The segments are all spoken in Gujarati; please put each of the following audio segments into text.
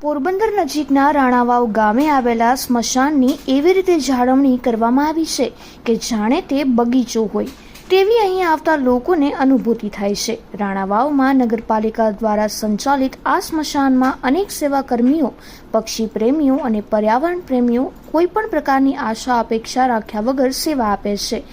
પોરબંદર નજીકના રાણાવાવ ગામે આવેલા સ્મશાનની એવી રીતે જાળવણી કરવામાં આવી છે કે જાણે તે બગીચો હોય. તેવી અહીં આવતા લોકોને અનુભૂતિ થાય છે. રાણાવાવમાં નગરપાલિકા દ્વારા સંચાલિત આ સ્મશાનમાં અનેક સેવાકર્મીઓ, પક્ષી પ્રેમીઓ અને પર્યાવરણ પ્રેમીઓ કોઈ પણ પ્રકારની આશા, અપેક્ષા રાખ્યા વગર સેવા આપે છે.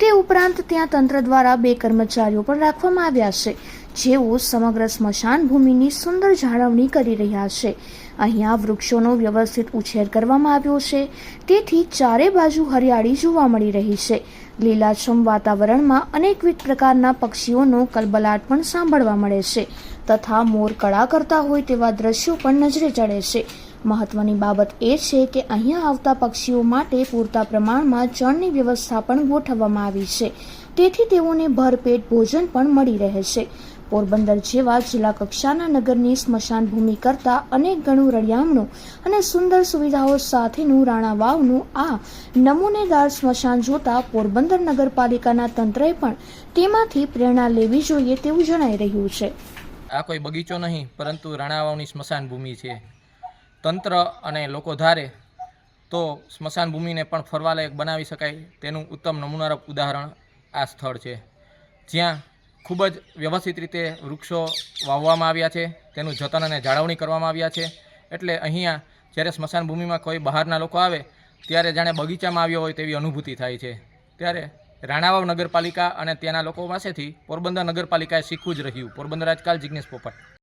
તે ઉપરાંત ત્યાં તંત્ર દ્વારા બે કર્મચારીઓ પણ રાખવામાં આવ્યા છે. જેઓ સમગ્ર સ્મશાન ભૂમિની સુંદર જાળવણી કરી રહ્યા છે. અહીંયા વૃક્ષોનો વ્યવસ્થિત ઉછેર કરવામાં આવ્યો છે. તેથી ચારે બાજુ હરિયાળી જોવા મળી રહી છે. લીલાછમ વાતાવરણમાં અનેકવિધ પ્રકારના પક્ષીઓનો કલબલાટ પણ સાંભળવા મળે છે. તથા મોર કળા કરતા હોય તેવા દ્રશ્યો પણ નજરે ચડે છે. મહત્વની બાબત એ છે કે અહીંયા આવતા પક્ષીઓ માટે પૂરતા પ્રમાણમાં ચણની વ્યવસ્થા પણ ગોઠવવામાં આવી છે. તેથી તેઓને ભરપેટ ભોજન પણ મળી રહે છે. પોરબંદર જેવા જિલ્લા કક્ષાના નગરની સ્મશાન ભૂમિ કરતાં અનેક ગણું રળિયામણું અને સુંદર સુવિધાઓ સાથેનું રાણા વાવનું આ નમૂનેદાર સ્મશાન જોતા પોરબંદર નગરપાલિકાના તંત્રએ પણ તેમાંથી પ્રેરણા લેવી જોઈએ તેવું જણાઈ રહ્યું છે. આ કોઈ બગીચો નહીં, પરંતુ રાણાવાવની સ્મશાન ભૂમિ છે. તંત્ર અને લોકો ધારે તો સ્મશાન ભૂમિને પણ ફરવાલાયક બનાવી શકાય તેનું ઉત્તમ નમૂનારૂપ ઉદાહરણ આ સ્થળ છે. જ્યાં ખૂબ જ વ્યવસ્થિત રીતે વૃક્ષો વાવવામાં આવ્યા છે, તેનું જતન અને જાળવણી કરવામાં આવ્યા છે. એટલે અહીંયા જ્યારે સ્મશાન ભૂમિમાં કોઈ બહારના લોકો આવે, ત્યારે જાણે બગીચામાં આવ્યો હોય તેવી અનુભૂતિ થાય છે. ત્યારે રાણાવાવ નગરપાલિકા અને ત્યાંના લોકો પાસેથી પોરબંદર નગરપાલિકાએ શીખવું જ રહ્યું. પોરબંદર આજકાલ જિજ્ઞેશ પોપટ.